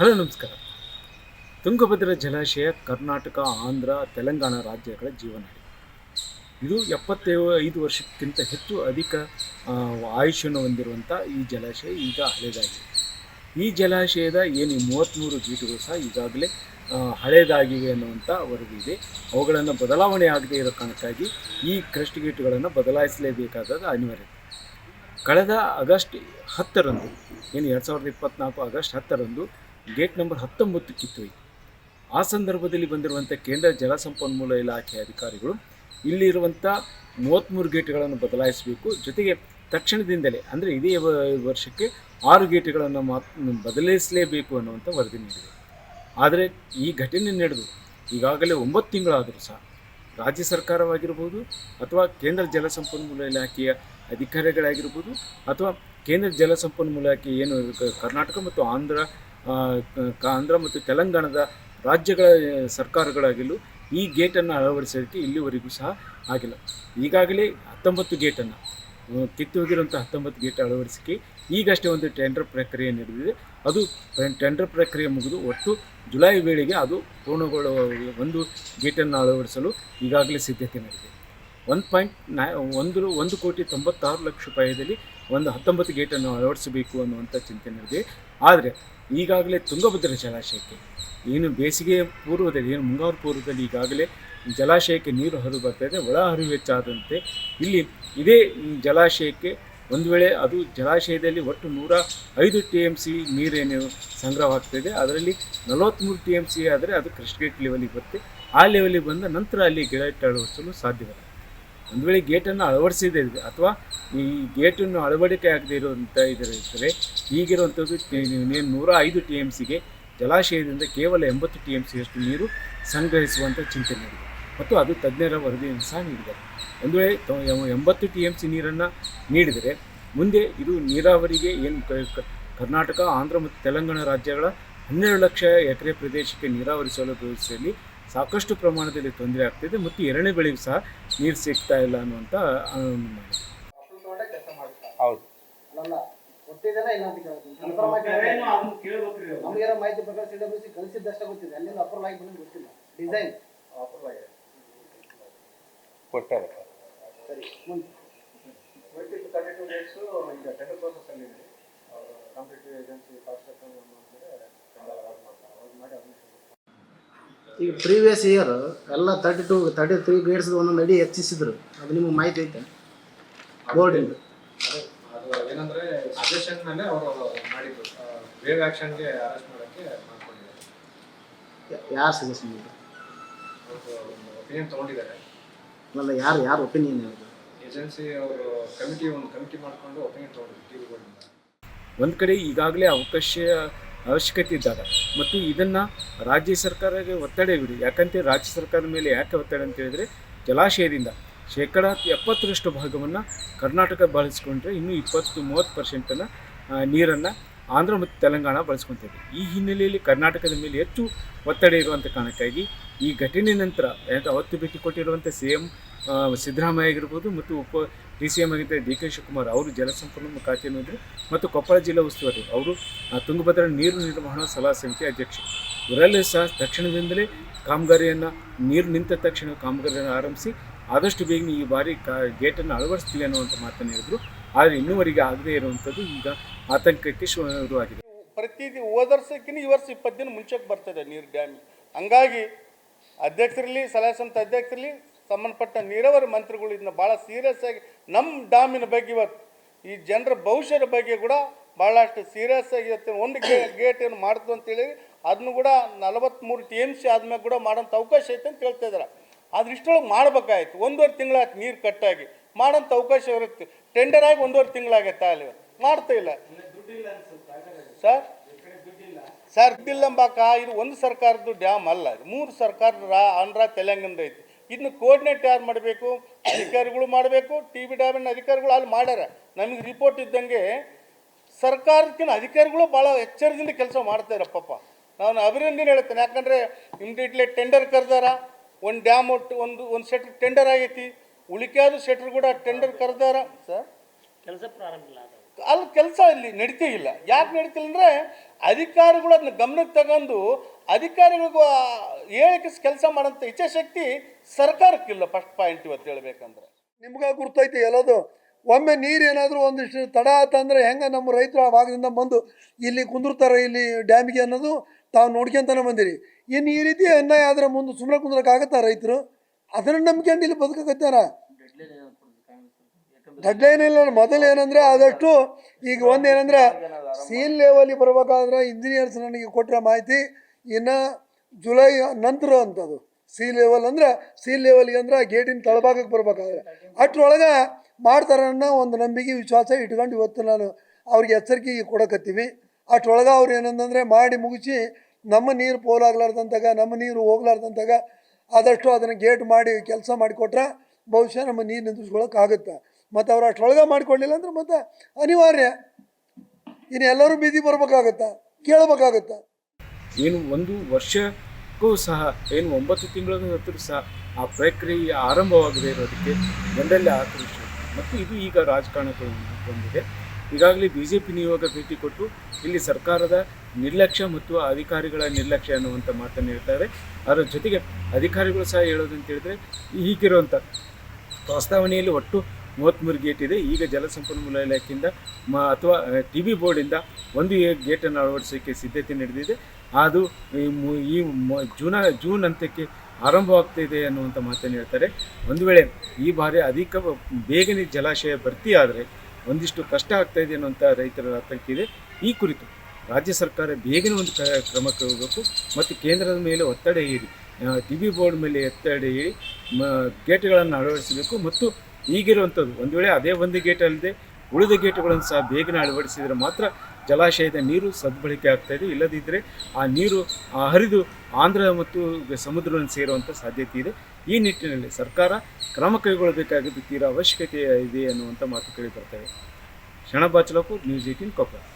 Hello, ನಮಸ್ಕಾರ. ತುಂಗಭದ್ರಾ ಜಲಾಶಯ ಕರ್ನಾಟಕ, ಆಂಧ್ರ, ತೆಲಂಗಾಣ ರಾಜ್ಯಗಳ ಜೀವನಾಡಿ. ಇದು ಎಪ್ಪತ್ತೈದು, ಐದು ವರ್ಷಕ್ಕಿಂತ ಹೆಚ್ಚು ಅಧಿಕ ಆಯುಷ್ಯನ್ನು ಹೊಂದಿರುವಂಥ ಈ ಜಲಾಶಯ ಈಗ ಹಳೆಯದಾಗಿದೆ ಈ ಜಲಾಶಯದ ಏನು ಮೂವತ್ತ್ಮೂರು ಗೀಟುಗಳು ಸಹ ಈಗಾಗಲೇ ಹಳೆಯದಾಗಿವೆ ಅನ್ನುವಂಥ ವರದಿ ಇದೆ. ಅವುಗಳನ್ನು ಬದಲಾವಣೆ ಆಗದೇ ಇರೋ ಕಾರಣಕ್ಕಾಗಿ ಈ ಕ್ರಸ್ಟ್ ಗೇಟುಗಳನ್ನು ಬದಲಾಯಿಸಲೇಬೇಕಾದ ಅನಿವಾರ್ಯತೆ ಕಳೆದ ಆಗಸ್ಟ್ ಹತ್ತರಂದು, ಏನು ಎರಡು ಸಾವಿರದ ಇಪ್ಪತ್ತ್ನಾಲ್ಕು ಆಗಸ್ಟ್ ಹತ್ತರಂದು ಗೇಟ್ ನಂಬರ್ ಹತ್ತೊಂಬತ್ತು ಕಿತ್ತೊಯ್ತು ಆ ಸಂದರ್ಭದಲ್ಲಿ ಬಂದಿರುವಂಥ ಕೇಂದ್ರ ಜಲಸಂಪನ್ಮೂಲ ಇಲಾಖೆ ಅಧಿಕಾರಿಗಳು ಇಲ್ಲಿರುವಂಥ ಮೂವತ್ತ್ಮೂರು ಗೇಟ್ಗಳನ್ನು ಬದಲಾಯಿಸಬೇಕು. ಜೊತೆಗೆ ತಕ್ಷಣದಿಂದಲೇ, ಅಂದರೆ ಇದೇ ವರ್ಷಕ್ಕೆ ಆರು ಗೇಟ್ಗಳನ್ನು ಮಾತ್ ಬದಲಾಯಿಸಲೇಬೇಕು ಅನ್ನುವಂಥ ವರದಿ ನೀಡಿದೆ. ಆದರೆ ಈ ಘಟನೆ ನಡೆದು ಈಗಾಗಲೇ ಒಂಬತ್ತು ತಿಂಗಳಾದರೂ ಸಹ ರಾಜ್ಯ ಸರ್ಕಾರವಾಗಿರ್ಬೋದು ಅಥವಾ ಕೇಂದ್ರ ಜಲಸಂಪನ್ಮೂಲ ಇಲಾಖೆಯ ಅಧಿಕಾರಿಗಳಾಗಿರ್ಬೋದು ಅಥವಾ ಕೇಂದ್ರ ಜಲಸಂಪನ್ಮೂಲ ಇಲಾಖೆ ಏನು ಕರ್ನಾಟಕ ಮತ್ತು ಆಂಧ್ರ ಆಂಧ್ರ ಮತ್ತು ತೆಲಂಗಾಣದ ರಾಜ್ಯಗಳ ಸರ್ಕಾರಗಳಾಗಿಲ್ಲೂ ಈ ಗೇಟನ್ನು ಅಳವಡಿಸೋದಕ್ಕೆ ಇಲ್ಲಿವರೆಗೂ ಸಹ ಆಗಿಲ್ಲ. ಈಗಾಗಲೇ ಹತ್ತೊಂಬತ್ತು ಗೇಟನ್ನು ಕಿತ್ತು ಹೋಗಿರುವಂಥ ಹತ್ತೊಂಬತ್ತು ಗೇಟ್ ಅಳವಡಿಸಿಕೆ ಈಗಷ್ಟೇ ಒಂದು ಟೆಂಡರ್ ಪ್ರಕ್ರಿಯೆ ನಡೆದಿದೆ. ಅದು ಟೆಂಡರ್ ಪ್ರಕ್ರಿಯೆ ಮುಗಿದು ಒಟ್ಟು ಜುಲೈ ವೇಳೆಗೆ ಅದು ಪೂರ್ಣಗೊಳ್ಳುವ ಒಂದು ಗೇಟನ್ನು ಅಳವಡಿಸಲು ಈಗಾಗಲೇ ಸಿದ್ಧತೆ ನಡೆದಿದೆ. ಒಂದು ಪಾಯಿಂಟ್ ನೈ, ಒಂದು ಒಂದು ಕೋಟಿ ತೊಂಬತ್ತಾರು ಲಕ್ಷ ರೂಪಾಯಿಯಲ್ಲಿ ಒಂದು ಹತ್ತೊಂಬತ್ತು ಗೇಟನ್ನು ಅಳವಡಿಸಬೇಕು ಅನ್ನುವಂಥ ಚಿಂತನೆ ನಡೆದಿದೆ. ಆದರೆ ಈಗಾಗಲೇ ತುಂಗಭದ್ರಾ ಜಲಾಶಯಕ್ಕೆ ಏನು ಬೇಸಿಗೆ ಪೂರ್ವದಲ್ಲಿ, ಏನು ಮುಂಗಾರು ಪೂರ್ವದಲ್ಲಿ ಈಗಾಗಲೇ ಜಲಾಶಯಕ್ಕೆ ನೀರು ಹರಿದು ಬರ್ತಾ ಇದೆ. ಒಳ ಹರಿವು ಹೆಚ್ಚಾದಂತೆ ಇಲ್ಲಿ ಇದೇ ಜಲಾಶಯಕ್ಕೆ ಒಂದು ವೇಳೆ ಅದು ಜಲಾಶಯದಲ್ಲಿ ಒಟ್ಟು ನೂರ ಐದು ಟಿ ಎಂ ಸಿ ನೀರೇನು ಸಂಗ್ರಹವಾಗ್ತಿದೆ ಅದರಲ್ಲಿ ನಲವತ್ತ್ಮೂರು ಟಿ ಎಂ ಸಿ ಆದರೆ ಅದು ಕ್ರಸ್ಟ್ ಗೇಟ್ ಲೆವೆಲಿಗೆ ಬರುತ್ತೆ. ಆ ಲೆವೆಲಿಗೆ ಬಂದ ನಂತರ ಅಲ್ಲಿ ಗೇಟ್ ಅಳವಡಿಸಲು ಸಾಧ್ಯವಿಲ್ಲ. ಒಂದು ವೇಳೆ ಗೇಟನ್ನು ಅಳವಡಿಸಿದೆ, ಅಥವಾ ಈ ಗೇಟನ್ನು ಅಳವಡಿಕೆ ಆಗದೇ ಇರುವಂಥ ಇದ್ದರೆ ಈಗಿರುವಂಥದ್ದು ನೂರ ಐದು ಟಿ ಎಂ ಸಿಗೆ ಜಲಾಶಯದಿಂದ ಕೇವಲ ಎಂಬತ್ತು ಟಿ ಎಂ ಸಿಯಷ್ಟು ನೀರು ಸಂಗ್ರಹಿಸುವಂಥ ಚಿಂತನೆ ಇದೆ ಮತ್ತು ಅದು ತಜ್ಞರ ವರದಿಯನ್ನು ಸಹ ನೀಡಿದ್ದಾರೆ ಒಂದು ವೇಳೆ ಎಂಬತ್ತು ಟಿ ಎಂ ಸಿ ನೀರನ್ನು ನೀಡಿದರೆ ಮುಂದೆ ಇದು ನೀರಾವರಿಗೆ ಏನು ಕರ್ನಾಟಕ ಆಂಧ್ರ ಮತ್ತು ತೆಲಂಗಾಣ ರಾಜ್ಯಗಳ ಹನ್ನೆರಡು ಲಕ್ಷ ಎಕರೆ ಪ್ರದೇಶಕ್ಕೆ ನೀರಾವರಿ ಸೌಲಭ್ಯ ವ್ಯವಸ್ಥೆಯಲ್ಲಿ ಸಾಕಷ್ಟು ಪ್ರಮಾಣದಲ್ಲಿ ತೊಂದರೆ ಆಗ್ತಿದೆ ಮತ್ತು ಎರಡನೇ ಬೆಳೆಗೂ ಸಹ ನೀರು ಸಿಗ್ತಾ ಇಲ್ಲ ಅನ್ನುವಂಥ. ಹೌದು. ಅಲ್ಲ ಗೊತ್ತಿದೆಲ್ಲ ಇಲ್ಲ ಅಂತ ಮಾಹಿತಿ ಪ್ರಕಾರ ಸಿ ಡಬ್ಲ್ಯೂ ಸಿ ಕಳಿಸಿದ್ದಷ್ಟೇ ಗೊತ್ತಿದೆ. ಅಲ್ಲಿಂದ ಅಪ್ರೂವಲ್ ಆಗಿ ಬಂದು ಗೊತ್ತಿಲ್ಲ. ಡಿಸೈನ್. ಕೊಟ್ಟಾರೆ. ಸರಿ ಮುಂದೆ. ಈಗ ಪ್ರೀವಿಯಸ್ ಇಯರ್ ಎಲ್ಲ thirty two thirty three grades ಒಂದೊಂದು ಅಡಿ ಹೆಚ್ಚಿಸಿದ್ರು. ಅದು ನಿಮಗೆ ಮಾಹಿತಿ ಐತೆ? ಬೋರ್ಡಿಂದ ಏನಂದ್ರೆ ಸಜೆಷನ್ ಮೇಲೆ ಅವರು ಮಾಡಿದ್ರು ವೇವ್ ಆಕ್ಷನ್ಗೆ ಅರೆಸ್ಟ್ ಮಾಡಕ್ಕೆ ಮಾಡ್ಕೊಂಡಿದ್ದಾರೆ. ಯಾರು ಸಜೆಷನ್ ಒಪಿನಿಯನ್ ತಗೊಂಡಿದ್ದಾರೆ. ಅಲ್ಲ ಯಾರು ಯಾರು ಒಪಿನಿಯನ್ ಯಾರು ಏಜೆನ್ಸಿ ಅವರು ಕಮಿಟಿ ಒಂದು ಕಮಿಟಿ ಮಾಡ್ಕೊಂಡು ಒಪಿನಿಯನ್ ತಗೊಂಡಿದ್ರು ಟಿ ವಿಗಳಿಂದ ಒಂದು ಕಡೆ ಈಗಾಗಲೇ ಅವಕಾಶ ಅವಶ್ಯಕತೆ ಇದ್ದಾಗ ಮತ್ತು ಇದನ್ನು ರಾಜ್ಯ ಸರ್ಕಾರಕ್ಕೆ ಒತ್ತಡ ಬಿಡಿ. ಯಾಕಂತ ರಾಜ್ಯ ಸರ್ಕಾರದ ಮೇಲೆ ಯಾಕೆ ಒತ್ತಡ ಅಂತ ಹೇಳಿದರೆ ಜಲಾಶಯದಿಂದ ಶೇಕಡ ಎಪ್ಪತ್ತರಷ್ಟು ಭಾಗವನ್ನು ಕರ್ನಾಟಕ ಬಳಸ್ಕೊಂಡ್ರೆ ಇನ್ನೂ ಇಪ್ಪತ್ತು, ಮೂವತ್ತು ಪರ್ಸೆಂಟನ್ನು ನೀರನ್ನು ಆಂಧ್ರ ಮತ್ತು ತೆಲಂಗಾಣ ಬಳಸ್ಕೊತಿದೆ ಈ ಹಿನ್ನೆಲೆಯಲ್ಲಿ ಕರ್ನಾಟಕದ ಮೇಲೆ ಹೆಚ್ಚು ಒತ್ತಡ ಇರುವಂಥ ಕಾರಣಕ್ಕಾಗಿ ಈ ಘಟನೆ ನಂತರ ಅವತ್ತು ಭೇಟಿ ಕೊಟ್ಟಿರುವಂಥ ಸಿ ಎಂ ಸಿದ್ದರಾಮಯ್ಯ ಆಗಿರ್ಬೋದು ಮತ್ತು ಉಪ ಡಿ ಸಿ ಎಂ ಆಗಿದ್ದ ಡಿ ಕೆ ಶಿವಕುಮಾರ್ ಅವರು ಜಲಸಂಪನ್ಮೂಲ ಖಾತೆ ಹೊಂದಿದ್ರು ಮತ್ತು ಕೊಪ್ಪಳ ಜಿಲ್ಲಾ ಉಸ್ತುವಾರಿ, ಅವರು ತುಂಗಭದ್ರಾ ನೀರು ನಿರ್ವಹಣಾ ಸಲಹಾ ಸಮಿತಿ ಅಧ್ಯಕ್ಷರು ಇವರಲ್ಲೂ ಸಹ ತಕ್ಷಣದಿಂದಲೇ ಕಾಮಗಾರಿಯನ್ನು ನೀರು ನಿಂತ ತಕ್ಷಣ ಕಾಮಗಾರಿಯನ್ನು ಆರಂಭಿಸಿ ಆದಷ್ಟು ಬೇಗ ಈ ಬಾರಿ ಕಾ ಗೇಟನ್ನು ಅಳವಡಿಸ್ತೀವಿ ಅನ್ನುವಂಥ ಮಾತನ್ನು ಹೇಳಿದ್ರು. ಆದರೆ ಇನ್ನೂವರೆಗೆ ಆಗದೇ ಇರುವಂಥದ್ದು ಈಗ ಆತಂಕಕ್ಕೆ ಶುರುವಾಗಿದೆ. ಪ್ರತಿ ಹೋದ ಈ ವರ್ಷ ಇಪ್ಪತ್ತು ದಿನ ಮುಂಚೆಗೆ ಬರ್ತದೆ ನೀರು ಡ್ಯಾಮ್. ಹಂಗಾಗಿ ಅಧ್ಯಕ್ಷರಲ್ಲಿ ಸಲಹೆ ಸಮಿತಿ ಅಧ್ಯಕ್ಷರಲ್ಲಿ ಸಂಬಂಧಪಟ್ಟ ನೀರಾವರಿ ಮಂತ್ರಿಗಳು ಇದನ್ನ ಭಾಳ ಸೀರಿಯಸ್ ಆಗಿ ನಮ್ಮ ಡ್ಯಾಮಿನ ಬಗ್ಗೆ ಇವತ್ತು ಈ ಜನರ ಭವಿಷ್ಯದ ಬಗ್ಗೆ ಕೂಡ ಭಾಳಷ್ಟು ಸೀರಿಯಸ್ ಆಗಿ ಇವತ್ತು ಒಂದು ಗೇ ಗೇಟ್ ಏನು ಮಾಡ್ತು ಅಂತೇಳಿ ಅದನ್ನು ಕೂಡ ನಲವತ್ತ್ಮೂರು ಟಿ ಎಂ ಸಿ ಆದಮೇಲೆ ಕೂಡ ಮಾಡೋಂಥ ಅವಕಾಶ ಐತೆ ಅಂತ ಹೇಳ್ತಾ ಇದ್ದಾರೆ. ಆದ್ರೆ ಇಷ್ಟೊಳಗೆ ಮಾಡ್ಬೇಕಾಯ್ತು. ಒಂದೂವರೆ ತಿಂಗಳಾಯ್ತು ನೀರು ಕಟ್ಟಾಗಿ. ಮಾಡೋಂಥ ಅವಕಾಶ ಇರುತ್ತೆ. ಟೆಂಡರ್ ಆಗಿ ಒಂದೂವರೆ ತಿಂಗಳಾಗತ್ತ ಅಲ್ಲಿ ಮಾಡ್ತಾ ಇಲ್ಲ. ಸರ್ ಸರ್ ದಿಲ್ಲಂಬಾಕ ಇದು ಒಂದು ಸರ್ಕಾರದ್ದು ಡ್ಯಾಮ್ ಅಲ್ಲ. ಮೂರು ಸರ್ಕಾರದ ರಾ, ಆಂಧ್ರ, ತೆಲಂಗಾಣದ ಐತಿ. ಇದನ್ನ ಕೋರ್ಡಿನೇಟ್ ಯಾರು ಮಾಡಬೇಕು? ಅಧಿಕಾರಿಗಳು ಮಾಡಬೇಕು. ಟಿ ಬಿ ಡ್ಯಾಮಿನ ಅಧಿಕಾರಿಗಳು ಅಲ್ಲಿ ಮಾಡ್ಯಾರ. ನಮಗೆ ರಿಪೋರ್ಟ್ ಇದ್ದಂಗೆ ಸರ್ಕಾರಕ್ಕಿಂತ ಅಧಿಕಾರಿಗಳು ಭಾಳ ಎಚ್ಚರದಿಂದ ಕೆಲಸ ಮಾಡ್ತಾರೆ ಪಾಪ. ನಾನು ಅಭಿನಂದನೆ ಹೇಳ್ತೇನೆ. ಯಾಕಂದರೆ ಇಮ್ಡಿಯೇಟ್ಲಿ ಟೆಂಡರ್ ಕರೆದಾರ. ಒಂದು ಡ್ಯಾಮ್ ಒಟ್ಟು ಒಂದು ಒಂದು ಸೆಟ್ರ್ ಟೆಂಡರ್ ಆಗೈತಿ. ಉಳಿಕ್ಯಾದ ಸೆಟ್ರ್ ಕೂಡ ಟೆಂಡರ್ ಕರೆದಾರ. ಸರ್ ಅಲ್ಲಿ ಕೆಲಸ ಇಲ್ಲಿ ನಡೀತೇ ಇಲ್ಲ. ಯಾಕೆ ನಡೀತಿಲ್ಲ ಅಂದರೆ ಅಧಿಕಾರಿಗಳು ಅದನ್ನ ಗಮನಕ್ಕೆ ತಗೊಂಡು ಅಧಿಕಾರಿಗಳಿಗೂ ಹೇಳಕ್ಕೆ ಹೇಳಿಕೆ ಕೆಲಸ ಮಾಡೋಂಥ ಇಚ್ಛಾಶಕ್ತಿ ಸರ್ಕಾರಕ್ಕಿಲ್ಲ ಫಸ್ಟ್ ಪಾಯಿಂಟ್ ಇವತ್ತು ಹೇಳ್ಬೇಕಂದ್ರೆ. ನಿಮ್ಗೆ ಗುರ್ತೈತಿ ಎಲ್ಲದು. ಒಮ್ಮೆ ನೀರು ಏನಾದರೂ ಒಂದಿಷ್ಟು ತಡ ಆತಂದ್ರೆ ಹೆಂಗೆ ನಮ್ಮ ರೈತರು ಆ ಭಾಗದಿಂದ ಬಂದು ಇಲ್ಲಿ ಕುಂದಿರ್ತಾರೆ ಇಲ್ಲಿ ಡ್ಯಾಮಿಗೆ ಅನ್ನೋದು ತಾವು ನೋಡ್ಕೊಂತಾನೆ ಬಂದಿರಿ. ಇನ್ನು ಈ ರೀತಿ ಅನ್ಯಾಯ ಆದರೆ ಮುಂದೆ ಸುಮ್ಮನೆ ಕುಂದ್ರಕ್ಕಾಗತ್ತಾ ರೈತರು? ಅದನ್ನು ನಂಬ್ಕೊಂಡು ಇಲ್ಲಿ ಬದುಕಕತ್ತಾರ ದಡ್ಡ ಏನಿಲ್ಲ ಮೊದಲು ಏನಂದ್ರೆ ಆದಷ್ಟು ಈಗ ಒಂದು ಏನಂದ್ರೆ ಸೀಲ್ ಲೆವೆಲ್ಗೆ ಬರ್ಬೇಕಾದ್ರೆ ಇಂಜಿನಿಯರ್ಸ್ ನನಗೆ ಕೊಟ್ಟಿರೋ ಮಾಹಿತಿ ಇನ್ನು ಜುಲೈ ನಂತರ ಅಂತದು. ಸಿ ಲೆವೆಲ್ ಅಂದ್ರೆ ಸಿ ಲೆವೆಲ್ಗೆ ಅಂದ್ರೆ ಗೇಟಿನ ತಳಭಾಗಕ್ಕೆ ಬರ್ಬೇಕಾದ್ರೆ. ಅಷ್ಟರೊಳಗೆ ಮಾಡ್ತಾರೆ ಒಂದು ನಂಬಿಕೆ, ವಿಶ್ವಾಸ ಇಟ್ಕೊಂಡು ಇವತ್ತು ನಾನು ಅವ್ರಿಗೆ ಎಚ್ಚರಿಕೆ ಕೊಡಕತ್ತೀವಿ. ಅಷ್ಟ್ರೊಳಗೆ ಅವ್ರು ಏನಂತಂದರೆ ಮಾಡಿ ಮುಗಿಸಿ ನಮ್ಮ ನೀರು ಪೋಲಾಗ್ಲಾರ್ದಂತಾಗ, ನಮ್ಮ ನೀರು ಹೋಗ್ಲಾರ್ದಂತಾಗ ಆದಷ್ಟು ಅದನ್ನು ಗೇಟ್ ಮಾಡಿ ಕೆಲಸ ಮಾಡಿಕೊಟ್ರೆ ಬಹುಶಃ ನಮ್ಮ ನೀರು ನಿಂದಿಸ್ಕೊಳ್ಳೋಕ್ಕಾಗುತ್ತೆ ಮತ್ತು ಅವ್ರು ಅಷ್ಟೊಳಗೆ ಮಾಡಿಕೊಡ್ಲಿಲ್ಲ ಅಂದ್ರೆ ಮತ್ತೆ ಅನಿವಾರ್ಯ. ಇನ್ನು ಎಲ್ಲರೂ ಬೀದಿ ಬರ್ಬೇಕಾಗತ್ತಾ, ಕೇಳಬೇಕಾಗತ್ತ. ಏನು ಒಂದು ವರ್ಷಕ್ಕೂ ಸಹ, ಏನು ಒಂಬತ್ತು ತಿಂಗಳ ಸಹ ಆ ಪ್ರಕ್ರಿಯೆ ಆರಂಭವಾಗದೇ ಇರೋದಕ್ಕೆ ಜನರಲ್ಲಿ ಆಕ್ರೋಶ ಮತ್ತು ಇದು ಈಗ ರಾಜಕಾರಣಕ್ಕೆ ಬಂದಿದೆ. ಈಗಾಗಲೇ ಬಿ ಜೆ ಪಿ ನಿಯೋಗ ಭೇಟಿ ಕೊಟ್ಟು ಇಲ್ಲಿ ಸರ್ಕಾರದ ನಿರ್ಲಕ್ಷ್ಯ ಮತ್ತು ಅಧಿಕಾರಿಗಳ ನಿರ್ಲಕ್ಷ್ಯ ಅನ್ನುವಂಥ ಮಾತನ್ನು ಹೇಳ್ತಾರೆ. ಅದರ ಜೊತೆಗೆ ಅಧಿಕಾರಿಗಳು ಸಹ ಹೇಳೋದಂತ ಹೇಳಿದ್ರೆ ಈಗಿರುವಂಥ ಪ್ರಸ್ತಾವನೆಯಲ್ಲಿ ಒಟ್ಟು ಮೂವತ್ತ್ಮೂರು ಗೇಟ್ ಇದೆ. ಈಗ ಜಲಸಂಪನ್ಮೂಲ ಇಲಾಖೆಯಿಂದ ಮ ಅಥವಾ ಟಿ ಬಿ ಬೋರ್ಡಿಂದ ಒಂದು ಗೇಟನ್ನು ಅಳವಡಿಸೋಕ್ಕೆ ಸಿದ್ಧತೆ ನಡೆದಿದೆ. ಅದು ಈ ಜೂನ, ಜೂನ್ ಅಂತ್ಯಕ್ಕೆ ಆರಂಭವಾಗ್ತಿದೆ ಅನ್ನುವಂಥ ಮಾತನ್ನು ಹೇಳ್ತಾರೆ. ಒಂದು ವೇಳೆ ಈ ಬಾರಿ ಅಧಿಕ ಬೇಗನೆ ಜಲಾಶಯ ಭರ್ತಿ ಆದರೆ ಒಂದಿಷ್ಟು ಕಷ್ಟ ಆಗ್ತಾ ಇದೆ ಅನ್ನುವಂಥ ರೈತರ ಆತಂಕ ಇದೆ. ಈ ಕುರಿತು ರಾಜ್ಯ ಸರ್ಕಾರ ಬೇಗನೆ ಒಂದು ಕ್ರಮ ಕೈಗೊಳ್ಳಬೇಕು ಮತ್ತು ಕೇಂದ್ರದ ಮೇಲೆ ಒತ್ತಡ ಏರಿ ಟಿ ವಿ ಬೋರ್ಡ್ ಮೇಲೆ ಒತ್ತಡ ಏರಿ ಮ, ಗೇಟ್ಗಳನ್ನು ಅಳವಡಿಸಬೇಕು ಮತ್ತು ಈಗಿರುವಂಥದ್ದು ಒಂದು ವೇಳೆ ಅದೇ ಒಂದು ಗೇಟ್ ಅಲ್ಲದೆ ಉಳಿದ ಗೇಟ್ಗಳನ್ನು ಸಹ ಬೇಗನೆ ಅಳವಡಿಸಿದರೆ ಮಾತ್ರ ಜಲಾಶಯದ ನೀರು ಸದ್ಬಳಕೆ ಆಗ್ತಾಯಿದೆ ಇಲ್ಲದಿದ್ದರೆ ಆ ನೀರು ಹರಿದು ಆಂಧ್ರ ಮತ್ತು ಸಮುದ್ರವನ್ನು ಸೇರುವಂಥ ಸಾಧ್ಯತೆ ಇದೆ. ಈ ನಿಟ್ಟಿನಲ್ಲಿ ಸರ್ಕಾರ ಕ್ರಮ ಕೈಗೊಳ್ಳಬೇಕಾಗಿದ್ದು ತೀರಾ ಅವಶ್ಯಕತೆ ಇದೆ ಅನ್ನುವಂಥ ಮಾತು ಕೇಳಿ ಬರ್ತವೆ ಶಣಬಾಚಲಕು ನ್ಯೂಸ್ ಏಟೀನ್ ಕೊಪ್ಪಳ.